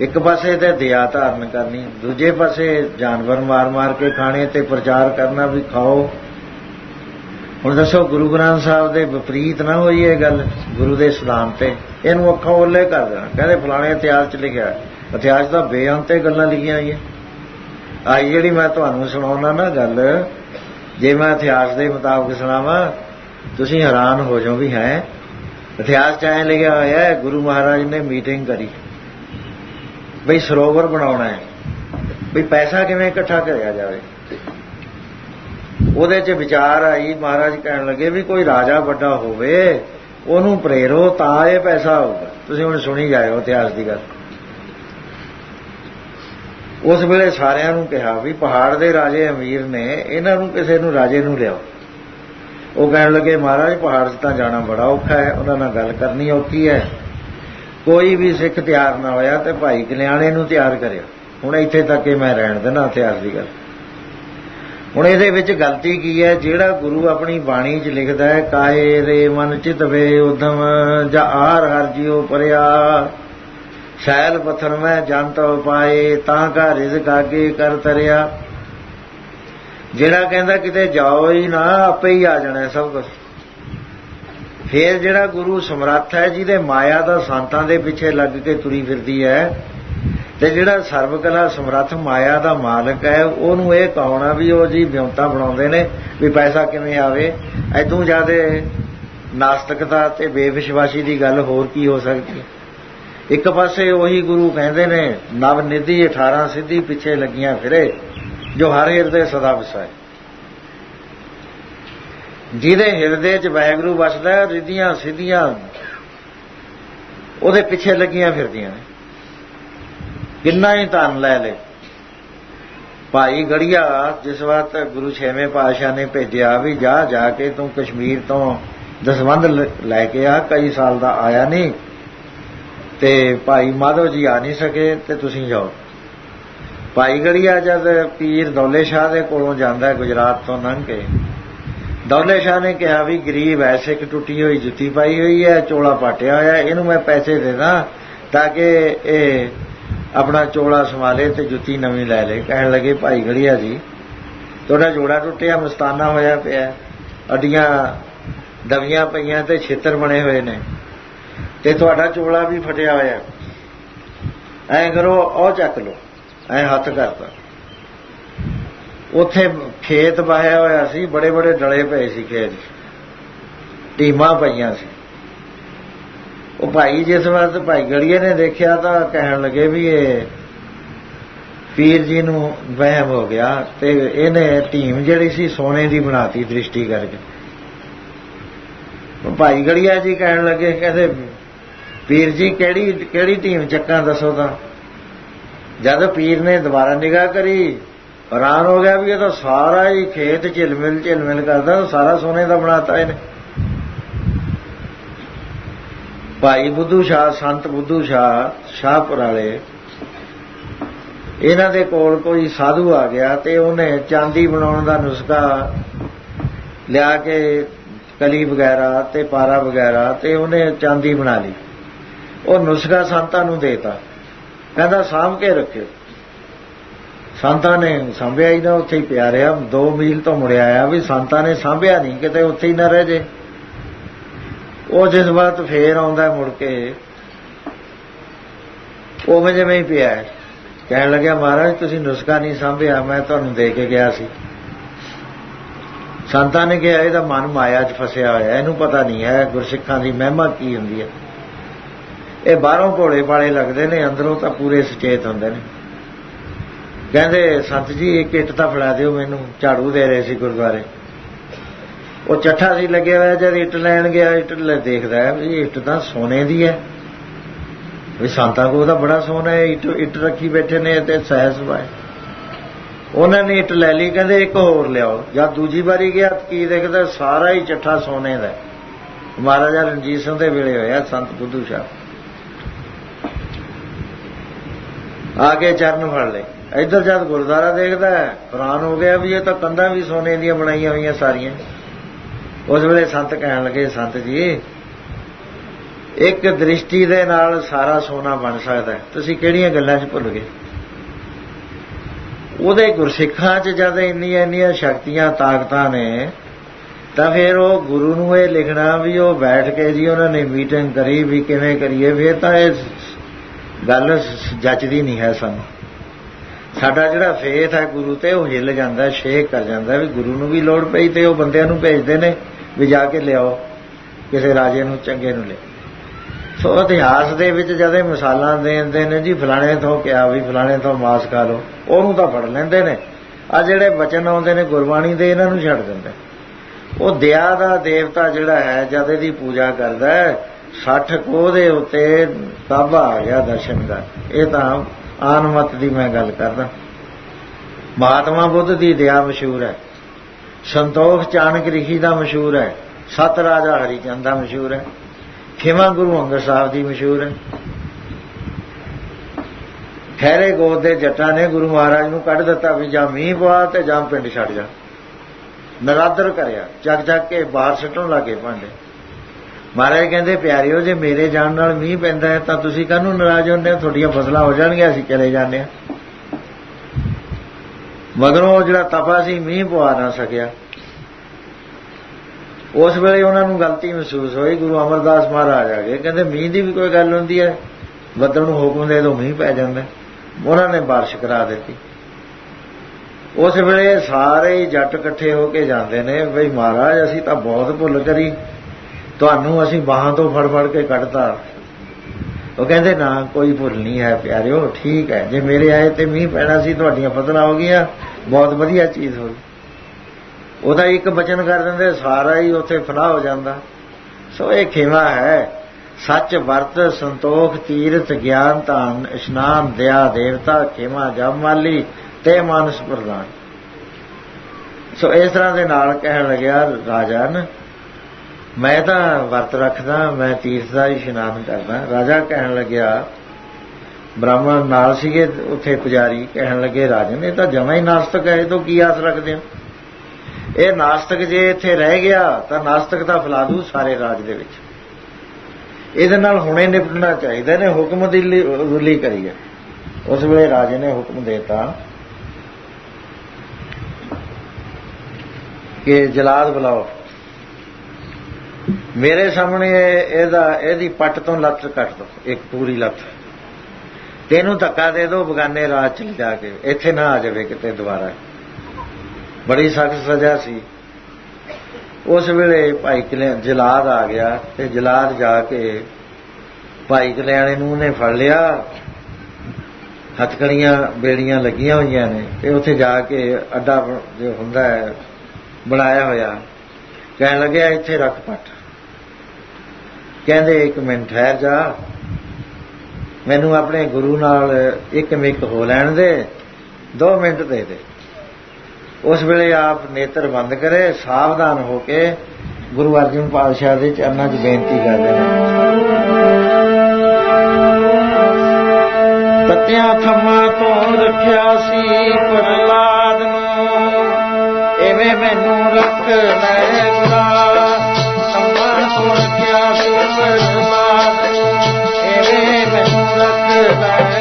ਇੱਕ ਪਾਸੇ ਤੇ ਦਇਆ ਧਾਰਨ ਕਰਨੀ, ਦੂਜੇ ਪਾਸੇ ਜਾਨਵਰ ਮਾਰ-ਮਾਰ ਕੇ ਖਾਣੇ ਤੇ ਪ੍ਰਚਾਰ ਕਰਨਾ ਵੀ ਖਾਓ। ਹੁਣ ਦੱਸੋ, ਗੁਰੂ ਗ੍ਰੰਥ ਸਾਹਿਬ ਦੇ ਵਿਪਰੀਤ ਨਾ ਹੋਈ ਇਹ ਗੱਲ ਗੁਰੂ ਦੇ ਸਲਾਮ ਤੇ। ਇਹਨੂੰ ਅੱਖਾਂ ਓਲੇ ਕਰ ਦੇਣਾ। ਕਹਿੰਦੇ ਫਲਾਣੇ ਇਤਿਹਾਸ 'ਚ ਲਿਖਿਆ ਇਤਿਹਾਸ ਦਾ ਬੇਅੰਤੇ ਗੱਲਾਂ ਲਿਖੀਆਂ ਹੋਈਆਂ। ਆਈ ਜਿਹੜੀ ਮੈਂ ਤੁਹਾਨੂੰ ਸੁਣਾਉਣਾ ਨਾ ਗੱਲ, ਜੇ ਮੈਂ ਇਤਿਹਾਸ ਦੇ ਮੁਤਾਬਕ ਸੁਣਾਵਾਂ, ਤੁਸੀਂ ਹੈਰਾਨ ਹੋ ਜਾਓ ਵੀ ਹੈ। ਇਤਿਹਾਸ 'ਚ ਐਂ ਲਿਖਿਆ ਹੋਇਆ ਹੈ, ਗੁਰੂ ਮਹਾਰਾਜ ਨੇ ਮੀਟਿੰਗ ਕਰੀ। ਬਈ ਸਰੋਵਰ ਬਣਾਉਣਾ ਹੈ। ਬਈ ਪੈਸਾ ਕਿਵੇਂ ਇਕੱਠਾ ਕਰਿਆ ਜਾਵੇ? ਉਹਦੇ 'ਚ ਵਿਚਾਰ ਆਈ, ਮਹਾਰਾਜ ਕਹਿਣ ਲੱਗੇ ਵੀ ਕੋਈ ਰਾਜਾ ਵੱਡਾ ਹੋਵੇ, ਉਹਨੂੰ ਪ੍ਰੇਰੋ, ਤਾਂ ਇਹ ਪੈਸਾ ਹੋਊਗਾ ਤੁਸੀਂ ਹੁਣ ਸੁਣੀ ਜਾਇਓ ਇਤਿਹਾਸ ਦੀ ਗੱਲ। ਉਸ ਵੇਲੇ ਸਾਰਿਆਂ ਨੂੰ ਕਿਹਾ ਵੀ ਪਹਾੜ ਦੇ ਰਾਜੇ ਅਮੀਰ ਨੇ, ਇਹਨਾਂ ਨੂੰ ਕਿਸੇ ਨੂੰ ਰਾਜੇ ਨੂੰ ਲਿਆਓ। ਉਹ ਕਹਿਣ ਲੱਗੇ, ਮਹਾਰਾਜ, ਪਹਾੜ 'ਚ ਤਾਂ ਜਾਣਾ ਬੜਾ ਔਖਾ ਹੈ, ਉਹਨਾਂ ਨਾਲ ਗੱਲ ਕਰਨੀ ਔਖੀ ਹੈ। ਕੋਈ ਵੀ ਸਿੱਖ ਤਿਆਰ ਨਾ ਹੋਇਆ ਤੇ ਭਾਈ ਕਲਿਆਣੇ ਨੂੰ ਤਿਆਰ ਕਰਿਆ ਹੁਣ ਇੱਥੇ ਤੱਕ ਹੀ ਮੈਂ ਰਹਿਣ ਦੇਣਾ ਇਤਿਹਾਸ ਦੀ ਗੱਲ। ਹੁਣ ਇਹਦੇ ਵਿੱਚ ਗਲਤੀ ਕੀ ਹੈ? ਜਿਹੜਾ ਗੁਰੂ ਆਪਣੀ ਬਾਣੀ 'ਚ ਲਿਖਦਾ ਹੈ, ਕਾਏ ਰੇ ਮਨ ਚਿਤ ਵੇ ਉਦਮ, ਜਾਂ ਆਰ ਹਰ ਜਿਉ ਪਰਿਆ। ਸ਼ੈਲ ਪਥਰ ਮੈਂ ਜੰਤ ਪਾਏ ਤਾਂ ਕਾ ਰਿਜ਼ਕ ਆਗੇ ਕਰ ਤਰਿਆ। ਜਿਹੜਾ ਕਹਿੰਦਾ ਕਿਤੇ ਜਾਓ ਹੀ ਨਾ, ਆਪੇ ਹੀ ਆ ਜਾਣਾ ਸਭ ਕੁਝ ਫੇਰ ਜਿਹੜਾ ਗੁਰੂ ਸਮਰੱਥ ਹੈ, ਜਿਹਦੇ ਮਾਇਆ ਦਾ ਸੰਤਾਂ ਦੇ ਪਿੱਛੇ ਲੱਗ ਕੇ ਤੁਰੀ ਫਿਰਦੀ ਹੈ, ਤੇ ਜਿਹੜਾ ਸਰਬ ਕਲਾ ਸਮਰੱਥ ਮਾਇਆ ਦਾ ਮਾਲਕ ਹੈ, ਉਹਨੂੰ ਇਹ ਕਹਾਉਣਾ ਵੀ ਉਹ ਜੀ ਵਿਉਂਤਾ ਬਣਾਉਂਦੇ ਨੇ, ਵੀ ਪੈਸਾ ਕਿਵੇਂ ਆਵੇ। ਐਦੋਂ ਜ਼ਿਆਦਾ ਨਾਸਤਿਕਤਾ ਤੇ ਬੇਵਿਸ਼ਵਾਸੀ ਦੀ ਗੱਲ ਹੋਰ ਕੀ ਹੋ ਸਕਦੀ ਇੱਕ ਪਾਸੇ ਉਹੀ ਗੁਰੂ ਕਹਿੰਦੇ ਨੇ, ਨਵ ਨਿਧੀ 18 ਸਿੱਧੀ ਪਿੱਛੇ ਲੱਗੀਆਂ ਫਿਰੇ, ਜੋ ਹਰ ਹਿਰਦੇ ਸਦਾ ਵਸਾਏ। ਜਿਹਦੇ ਹਿਰਦੇ 'ਚ ਵਾਹਿਗੁਰੂ ਵਸਦਾ ਹੈ ਸਿੱਧੀਆਂ ਉਹਦੇ ਪਿੱਛੇ ਲੱਗੀਆਂ ਫਿਰਦੀਆਂ ਨੇ। ਕਿੰਨਾ ਹੀ ਧਨ ਲੈ ਲੇ। ਭਾਈ ਗੜੀਆ, ਜਿਸ ਵਕਤ ਗੁਰੂ ਛੇਵੇਂ ਪਾਤਸ਼ਾਹ ਨੇ ਭੇਜਿਆ ਵੀ ਜਾ ਜਾ ਕੇ ਤੂੰ ਕਸ਼ਮੀਰ ਤੋਂ ਦਸਵੰਧ ਲੈ ਕੇ ਆ, ਕਈ ਸਾਲ ਦਾ ਆਇਆ ਨਹੀਂ ਤੇ ਭਾਈ ਮਾਧਵ ਜੀ ਆ ਨਹੀਂ ਸਕੇ ਤੇ ਤੁਸੀਂ ਜਾਓ। ਭਾਈ ਗੜੀਆ ਜਦ ਪੀਰ ਦੌਲੇ ਸ਼ਾਹ ਦੇ ਕੋਲੋਂ ਜਾਂਦਾ, ਗੁਜਰਾਤ ਤੋਂ ਲੰਘ ਕੇ ਦੌਲੇ ਸ਼ਾਹ ਨੇ ਕਿਹਾ ਵੀ ਗਰੀਬ ਐ ਸਿੱਖ ਟੁੱਟੀ ਹੋਈ ਜੁੱਤੀ ਪਾਈ ਹੋਈ ਹੈ, ਚੋਲਾ ਪਾਟਿਆ ਹੋਇਆ, ਇਹਨੂੰ ਮੈਂ ਪੈਸੇ ਦੇਣਾ ਤਾਂ ਕਿ ਇਹ ਆਪਣਾ ਚੋਲਾ ਸੰਭਾਲੇ ਤੇ ਜੁੱਤੀ ਨਵੀਂ ਲੈ ਲੇ। ਕਹਿਣ ਲੱਗੇ, ਭਾਈ ਗੜੀਆ ਜੀ, ਤੁਹਾਡਾ ਜੋੜਾ ਟੁੱਟਿਆ, ਮਸਤਾਨਾ ਹੋਇਆ ਪਿਆ। ਅੱਡੀਆਂ ਦਵੀਆਂ ਪਈਆਂ ਤੇ ਛੇਤਰ ਬਣੇ ਹੋਏ ਨੇ ਤੇ ਤੁਹਾਡਾ ਚੋਲਾ ਵੀ ਫਟਿਆ ਹੋਇਆ। ਐਂ ਕਰੋ, ਉਹ ਚੱਕ ਲਓ, ਐਂ ਹੱਥ ਕਰਤਾ। ਉੱਥੇ ਖੇਤ ਵਾਹਿਆ ਹੋਇਆ ਸੀ, ਬੜੇ ਬੜੇ ਡਲੇ ਪਏ ਸੀ ਖੇਤ। ਟੀਮਾਂ ਪਈਆਂ ਸੀ। ਉਹ ਭਾਈ ਜਿਸ ਵਕਤ ਭਾਈ ਗੜੀਏ ਨੇ ਦੇਖਿਆ ਤਾਂ ਕਹਿਣ ਲੱਗੇ ਵੀ ਇਹ ਪੀਰ ਜੀ ਨੂੰ ਵਹਿਮ ਹੋ ਗਿਆ ਤੇ ਇਹਨੇ ਟੀਮ ਜਿਹੜੀ ਸੀ ਸੋਨੇ ਦੀ ਬਣਾਤੀ ਦ੍ਰਿਸ਼ਟੀ ਕਰਕੇ। ਭਾਈ ਗੜੀਆ ਜੀ ਕਹਿਣ ਲੱਗੇ, ਕਹਿੰਦੇ, ਪੀਰ ਜੀ ਕਿਹੜੀ ਕਿਹੜੀ ਟੀਮ ਚੱਕਾਂ ਦੱਸੋ ਤਾਂ? ਜਦ ਪੀਰ ਨੇ ਦੁਬਾਰਾ ਨਿਗਾਹ ਕਰੀ ਹੈਰਾਨ ਹੋ ਗਿਆ ਵੀ ਇਹ ਤਾਂ ਸਾਰਾ ਹੀ ਖੇਤ ਝਿਲਮਿਲ ਝਿਲਮਿਲ ਕਰਦਾ ਸਾਰਾ ਸੋਨੇ ਦਾ ਬਣਾਤਾ ਇਹਨੇ। ਭਾਈ ਬੁੱਧੂ ਸ਼ਾਹ, ਸੰਤ ਬੁੱਧੂ ਸ਼ਾਹ, ਸ਼ਾਹਪੁਰ ਵਾਲੇ, ਇਹਨਾਂ ਦੇ ਕੋਲ ਕੋਈ ਸਾਧੂ ਆ ਗਿਆ ਤੇ ਉਹਨੇ ਚਾਂਦੀ ਬਣਾਉਣ ਦਾ ਨੁਸਖਾ ਲਿਆ ਕੇ ਕਲੀ ਵਗੈਰਾ ਤੇ ਪਾਰਾ ਵਗੈਰਾ ਤੇ ਉਹਨੇ ਚਾਂਦੀ ਬਣਾ ਲਈ। ਉਹ ਨੁਸਖਾ ਸੰਤਾਂ ਨੂੰ ਦੇਤਾ। ਕਹਿੰਦਾ ਸਾਂਭ ਕੇ ਰੱਖਿਓ। ਸੰਤਾਂ ਨੇ ਸੰਭਿਆ ਹੀ ਨਾ, ਉੱਥੇ ਹੀ ਪਿਆ ਰਿਹਾ। 2 ਮੀਲ ਤੋਂ ਮੁੜਿਆ ਆਇਆ ਵੀ ਸੰਤਾਂ ਨੇ ਸੰਭਿਆ ਨਹੀਂ, ਕਿਤੇ ਉੱਥੇ ਹੀ ਨਾ ਰਹਿ ਜੇ। ਉਹ ਜਿਸ ਵਾਰ ਫੇਰ ਆਉਂਦਾ ਮੁੜ ਕੇ ਉਹ ਜਿਵੇਂ ਹੀ ਪਿਆ ਕਹਿਣ ਲੱਗਿਆ, ਮਹਾਰਾਜ, ਤੁਸੀਂ ਨੁਸਖਾ ਨਹੀਂ ਸੰਭਿਆ, ਮੈਂ ਤੁਹਾਨੂੰ ਦੇ ਕੇ ਗਿਆ ਸੀ। ਸੰਤਾਂ ਨੇ ਕਿਹਾ, ਇਹਦਾ ਮਨ ਮਾਇਆ 'ਚ ਫਸਿਆ ਹੋਇਆ, ਇਹਨੂੰ ਪਤਾ ਨਹੀਂ ਹੈ ਗੁਰਸਿੱਖਾਂ ਦੀ ਮਹਿਮਾ ਕੀ ਹੁੰਦੀ ਹੈ। ਇਹ ਬਾਹਰੋਂ ਘੋੜੇ ਵਾਲੇ ਲੱਗਦੇ ਨੇ, ਅੰਦਰੋਂ ਤਾਂ ਪੂਰੇ ਸੁਚੇਤ ਹੁੰਦੇ ਨੇ। ਕਹਿੰਦੇ, ਸੰਤ ਜੀ ਇੱਕ ਇੱਟ ਤਾਂ ਫੜਾ ਦਿਓ ਮੈਨੂੰ, ਝਾੜੂ ਦੇ ਰਹੇ ਸੀ ਗੁਰਦੁਆਰੇ। ਉਹ ਚੱਠਾ ਸੀ, ਲੱਗਿਆ ਹੋਇਆ, ਜਦ ਇੱਟ ਲੈਣ ਗਿਆ, ਇੱਟ ਲੈ ਦੇਖਦਾ ਵੀ ਇੱਟ ਤਾਂ ਸੋਨੇ ਦੀ ਹੈ। ਵੀ ਸੰਤਾਂ ਕੋਲ ਤਾਂ ਬੜਾ ਸੋਨਾ ਹੈ, ਇੱਟ ਇੱਟ ਰੱਖੀ ਬੈਠੇ ਨੇ ਤੇ ਸਹਿਜ ਵਾਏ ਉਹਨਾਂ ਨੇ ਇੱਟ ਲੈ ਲਈ, ਕਹਿੰਦੇ, ਇੱਕ ਹੋਰ ਲਿਆਓ। ਜਦ ਦੂਜੀ ਵਾਰੀ ਗਿਆ ਕੀ ਦੇਖਦਾ, ਸਾਰਾ ਹੀ ਚੱਠਾ ਸੋਨੇ ਦਾ ਮਹਾਰਾਜਾ ਰਣਜੀਤ ਸਿੰਘ ਦੇ ਵੇਲੇ ਹੋਇਆ, ਸੰਤ ਬੁੱਧੂ ਸ਼ਾਹ ਆ ਕੇ ਚਰਨ ਫੜ ਲਏ। ਇੱਧਰ ਜਦ ਗੁਰਦੁਆਰਾ ਦੇਖਦਾ ਹੈ, ਹੈਰਾਨ ਹੋ ਗਿਆ ਵੀ ਇਹ ਤਾਂ ਕੰਧਾਂ ਵੀ ਸੋਨੇ ਦੀਆਂ ਬਣਾਈਆਂ ਹੋਈਆਂ ਸਾਰੀਆਂ। ਉਸ ਵੇਲੇ ਸੰਤ ਕਹਿਣ ਲੱਗੇ, ਸੰਤ ਜੀ, ਇੱਕ ਦ੍ਰਿਸ਼ਟੀ ਦੇ ਨਾਲ ਸਾਰਾ ਸੋਨਾ ਬਣ ਸਕਦਾ ਤੁਸੀਂ ਕਿਹੜੀਆਂ ਗੱਲਾਂ 'ਚ ਭੁੱਲ ਗਏ? ਉਹਦੇ ਗੁਰਸਿੱਖਾਂ 'ਚ ਜਦ ਇੰਨੀਆਂ ਇੰਨੀਆਂ ਸ਼ਕਤੀਆਂ, ਤਾਕਤਾਂ ਨੇ, ਤਾਂ ਫਿਰ ਉਹ ਗੁਰੂ ਨੂੰ ਇਹ ਲਿਖਣਾ ਵੀ ਉਹ ਬੈਠ ਕੇ ਜੀ, ਉਹਨਾਂ ਨੇ ਮੀਟਿੰਗ ਕਰੀ ਵੀ ਕਿਵੇਂ ਕਰੀਏ, ਫਿਰ ਤਾਂ ਇਹ ਗੱਲ ਜੱਜਦੀ ਨਹੀਂ ਹੈ ਸਾਨੂੰ। ਸਾਡਾ ਜਿਹੜਾ ਫੇਥ ਹੈ ਗੁਰੂ ਤੇ, ਉਹ ਹਿੱਲ ਜਾਂਦਾ ਸ਼ੇਕ ਕਰ ਜਾਂਦਾ, ਵੀ ਗੁਰੂ ਨੂੰ ਵੀ ਲੋੜ ਪਈ ਤੇ ਉਹ ਬੰਦਿਆਂ ਨੂੰ ਭੇਜਦੇ ਨੇ, ਵੀ ਜਾ ਕੇ ਲਿਆਓ, ਕਿਸੇ ਰਾਜੇ ਨੂੰ, ਚੰਗੇ ਨੂੰ ਲੈ ਸੋ ਇਤਿਹਾਸ ਦੇ ਵਿੱਚ ਜਦੇ ਮਿਸਾਲਾਂ ਦੇਂਦੇ ਨੇ, ਜੀ ਫਲਾਣੇ ਤੋਂ ਕਿਹਾ ਵੀ ਫਲਾਣੇ ਤੋਂ ਮਾਸ ਖਾ ਲਓ, ਉਹਨੂੰ ਤਾਂ ਫੜ ਲੈਂਦੇ ਨੇ। ਆ ਜਿਹੜੇ ਬਚਨ ਆਉਂਦੇ ਨੇ, ਗੁਰਬਾਣੀ ਦੇ ਇਹਨਾਂ ਨੂੰ ਛੱਡ ਦਿੰਦੇ। ਉਹ ਦਇਆ ਦਾ ਦੇਵਤਾ ਜਿਹੜਾ ਹੈ, ਜਦ ਇਹਦੀ ਪੂਜਾ ਕਰਦਾ ਹੈ 60 ਕੋਹ ਦੇ ਉੱਤੇ ਤਾਬਾ ਆ ਗਿਆ ਦਰਸ਼ਨ ਦਾ ਇਹ ਤਾਂ ਆਨਮਤ ਦੀ ਮੈਂ ਗੱਲ ਕਰਦਾ। ਮਹਾਤਮਾ ਬੁੱਧ ਦੀ ਦਇਆ ਮਸ਼ਹੂਰ ਹੈ। ਸੰਤੋਖ ਚਾਣਕ ਰਿਸ਼ੀ ਦਾ ਮਸ਼ਹੂਰ ਹੈ। ਸਤ ਰਾਜਾ ਹਰੀਚੰਦ ਦਾ ਮਸ਼ਹੂਰ ਹੈ। ਖਿਮਾ ਗੁਰੂ ਅੰਗਦ ਸਾਹਿਬ ਦੀ ਮਸ਼ਹੂਰ ਹੈ। ਖੈਰੇ ਗੋਦ ਦੇ ਜੱਟਾਂ ਨੇ ਗੁਰੂ ਮਹਾਰਾਜ ਨੂੰ ਕੱਢ ਦਿੱਤਾ ਵੀ ਜਾਂ ਮੀਂਹ ਪਵਾ ਤੇ ਜਾਂ ਪਿੰਡ ਛੱਡ ਜਾ। ਨਰਾਦਰ ਕਰਿਆ। ਚੱਕ ਚੱਕ ਕੇ ਬਾਹਰ ਸੱਟਣ ਲੱਗੇ ਭਾਂਡੇ। ਮਹਾਰਾਜ ਕਹਿੰਦੇ, ਪਿਆਰਿਓ, ਜੇ ਮੇਰੇ ਜਾਣ ਨਾਲ ਮੀਂਹ ਪੈਂਦਾ ਹੈ, ਤਾਂ ਤੁਸੀਂ ਕਾਹਨੂੰ ਨਾਰਾਜ਼ ਹੁੰਦੇ ਹੋ? ਤੁਹਾਡੀਆਂ ਫਸਲਾਂ ਹੋ ਜਾਣਗੀਆਂ, ਅਸੀਂ ਚਲੇ ਜਾਂਦੇ ਹਾਂ। ਮਗਰੋਂ ਜਿਹੜਾ ਤਪਾ ਸੀ, ਮੀਂਹ ਪਵਾ ਨਾ ਸਕਿਆ। ਉਸ ਵੇਲੇ ਉਹਨਾਂ ਨੂੰ ਗਲਤੀ ਮਹਿਸੂਸ ਹੋਈ, ਗੁਰੂ ਅਮਰਦਾਸ ਮਹਾਰਾਜ ਆ ਗਏ। ਕਹਿੰਦੇ, ਮੀਂਹ ਦੀ ਵੀ ਕੋਈ ਗੱਲ ਹੁੰਦੀ ਹੈ? ਬੱਦਲ ਨੂੰ ਹੁਕਮ ਦੇ ਦੋ, ਮੀਂਹ ਪੈ ਜਾਂਦਾ ਉਹਨਾਂ ਨੇ ਬਾਰਿਸ਼ ਕਰਾ ਦਿੱਤੀ। ਉਸ ਵੇਲੇ ਸਾਰੇ ਜੱਟ ਇਕੱਠੇ ਹੋ ਕੇ ਜਾਂਦੇ ਨੇ, ਬਈ ਮਹਾਰਾਜ, ਅਸੀਂ ਤਾਂ ਬਹੁਤ ਭੁੱਲ ਕਰੀ। ਤੁਹਾਨੂੰ ਅਸੀਂ ਬਾਹਾਂ ਤੋਂ ਫੜ ਫੜ ਕੇ ਕੱਢਤਾ। ਉਹ ਕਹਿੰਦੇ, ਨਾ, ਕੋਈ ਭੁੱਲ ਨਹੀਂ ਹੈ ਪਿਆਰਿਓ, ਠੀਕ ਹੈ। ਜੇ ਮੇਰੇ ਆਏ ਤੇ ਮੀਂਹ ਪੈਣਾ ਸੀ, ਤੁਹਾਡੀਆਂ ਫਸਲਾਂ ਹੋ ਗਈਆਂ, ਬਹੁਤ ਵਧੀਆ ਚੀਜ਼ ਹੋਈ। ਉਹਦਾ ਇੱਕ ਬਚਨ ਕਰ ਦਿੰਦੇ, ਸਾਰਾ ਹੀ ਉੱਥੇ ਫਨਾਹ ਹੋ ਜਾਂਦਾ। ਸੋ ਇਹ ਖੇਵਾ ਹੈ। ਸੱਚ ਵਰਤ, ਸੰਤੋਖ, ਤੀਰਥ, ਗਿਆਨ, ਧਨ, ਇਸ਼ਨਾਨ, ਦਇਆ, ਦੇਵਤਾ, ਖੇਮਾ, ਜਪ, ਮਾਲੀ ਤੇ ਮਾਨਸ ਪ੍ਰਦਾਨ ਸੋ ਇਸ ਤਰ੍ਹਾਂ ਦੇ ਨਾਲ ਕਹਿਣ ਲੱਗਿਆ ਰਾਜਨ ਮੈਂ ਤਾਂ ਵਰਤ ਰੱਖਦਾ, ਮੈਂ ਤੀਰਥ ਦਾ ਇਸ਼ਨਾਨ ਕਰਦਾ। ਰਾਜਾ ਕਹਿਣ ਲੱਗਿਆ, ਬ੍ਰਾਹਮਣ ਨਾਲ ਸੀਗੇ, ਉੱਥੇ ਪੁਜਾਰੀ ਕਹਿਣ ਲੱਗੇ ਰਾਜਨ ਇਹ ਤਾਂ ਜਮਾ ਹੀ ਨਾਸਤਕ ਹੈ, ਇਹ ਤੋਂ ਕੀ ਆਸ ਰੱਖਦੇ ਹੋ? ਇਹ ਨਾਸਤਕ ਜੇ ਇੱਥੇ ਰਹਿ ਗਿਆ, ਤਾਂ ਨਾਸਤਕ ਦਾ ਫਲਾਦੂ ਸਾਰੇ ਰਾਜ ਦੇ ਵਿੱਚ। ਇਹਦੇ ਨਾਲ ਹੁਣੇ ਨਿਪਟਣਾ ਚਾਹੀਦਾ ਨੇ ਹੁਕਮ ਦੀ ਰੁਲੀ ਹੈ। ਉਸ ਵੇਲੇ ਰਾਜੇ ਨੇ ਹੁਕਮ ਦਿੱਤਾ ਕਿ ਜਲਾਦ ਬੁਲਾਓ। ਮੇਰੇ ਸਾਹਮਣੇ ਇਹਦਾ, ਇਹਦੀ ਪੱਟ ਤੋਂ ਲੱਤ ਕੱਟ ਦੋ, ਇੱਕ ਪੂਰੀ ਲੱਤ। ਤੈਨੂੰ ਧੱਕਾ ਦੇ ਦੋ, ਬਗਾਨੇ ਰਾਜ ਚ ਜਾ ਕੇ, ਇੱਥੇ ਨਾ ਆ ਜਾਵੇ ਕਿਤੇ ਦੁਬਾਰਾ। ਬੜੀ ਸਖਤ ਸਜ਼ਾ ਸੀ। ਉਸ ਵੇਲੇ ਭਾਈ ਕਲਿਆ, ਜਲਾਦ ਆ ਗਿਆ ਤੇ ਜਲਾਦ ਜਾ ਕੇ ਭਾਈ ਕਲਿਆਣੇ ਨੂੰ ਉਹਨੇ ਫੜ ਲਿਆ। ਹੱਥਕੜੀਆਂ, ਬੇੜੀਆਂ ਲੱਗੀਆਂ ਹੋਈਆਂ ਨੇ ਤੇ ਉੱਥੇ ਜਾ ਕੇ ਅੱਡਾ ਜੋ ਹੁੰਦਾ ਹੈ, ਬਣਾਇਆ ਹੋਇਆ। ਕਹਿਣ ਲੱਗਿਆ, ਇੱਥੇ ਰੱਖ ਪੱਟ। ਕਹਿੰਦੇ, ਇੱਕ ਮਿੰਟ ਠਹਿਰ ਜਾ। ਮੈਨੂੰ ਆਪਣੇ ਗੁਰੂ ਨਾਲ ਇੱਕ ਮਿੰਟ ਹੋ ਲੈਣ ਦੇ 2 ਮਿੰਟ ਦੇ ਦੇ। ਉਸ ਵੇਲੇ ਆਪ ਨੇਤਰ ਬੰਦ ਕਰੇ, ਸਾਵਧਾਨ ਹੋ ਕੇ ਗੁਰੂ ਅਰਜਨ ਪਾਤਸ਼ਾਹ ਦੇ ਚਰਨਾਂ 'ਚ ਬੇਨਤੀ ਕਰਦੇ ਨੇ ਤਤਿਆਂ ਥੰਮਾ ਤੋਂ ਰੱਖਿਆ ਸੀ ਪ੍ਰਲਾਦ ਐਵੇਂ ਮੈਨੂੰ ਰੱਖ ਲੈ ਗੁਰਾ ਥੰਮਾ ਤੋਂ ਰੱਖਿਆ ਸੀ ਪ੍ਰਲਾਦ ਨੂੰ ਐਵੇਂ ਮੈਨੂੰ ਰੱਖ ਲੈ